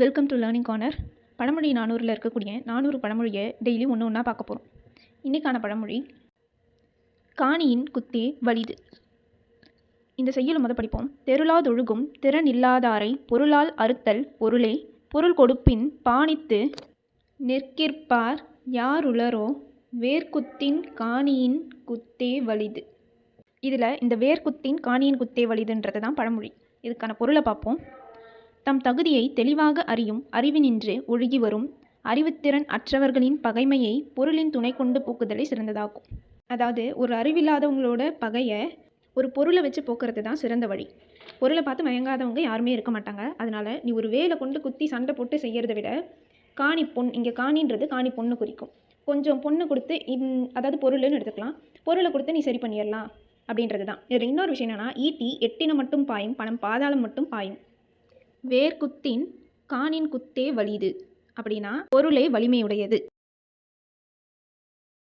Welcome to learning corner பழமொழி நானூறில் இருக்கக்கூடிய நானூறு பழமொழியை டெய்லி ஒன்று ஒன்றா பார்க்க போகிறோம் இன்றைக்கான பழமொழி காணியின் குத்தே வலிது. இந்த செய்யுளை முத படிப்போம். தெருளாதொழுகும் திறன் இல்லாதாரை பொருளால் அறுத்தல் பொருளே பொருள் கொடுப்பின் பாணித்து நிற்கிற்பார் யாருளரோ வேர்க்குத்தின் காணியின் குத்தே வலிது. இதில் இந்த வேர்க்குத்தின் காணியின் குத்தே வலிதுன்றது தான் பழமொழி. இதுக்கான பொருளை பார்ப்போம். தம் தகுதியை தெளிவாக அறியும் அறிவினின்று ஒழுகி வரும் அறிவுத்திறன் அற்றவர்களின் பகைமையை பொருளின் துணை கொண்டு போக்குதலை சிறந்ததாகும் அதாவது ஒரு அறிவில்லாதவங்களோட பகையை ஒரு பொருளை வச்சு போக்குறது தான் சிறந்த வழி. பொருளை பார்த்து மயங்காதவங்க யாருமே இருக்க மாட்டாங்க. அதனால் நீ ஒரு வேலை கொண்டு குத்தி சண்டை போட்டு செய்கிறத விட காணி பொன் இங்கே காணின்றது காணி பொண்ணு குறிக்கும். கொஞ்சம் பொண்ணு கொடுத்து இன் அதாவது பொருள்னு எடுத்துக்கலாம். பொருளை கொடுத்து நீ சரி பண்ணிடலாம் அப்படின்றது தான். இதில் இன்னொரு விஷயம் என்னென்னா ஈட்டி எட்டின மட்டும் பாயும் பணம் பாதாளம் மட்டும் பாயும். வேர்க்குத்தின் காணின் குத்தே வலிது. அப்படின்னா பொருளே வலிமையுடையது.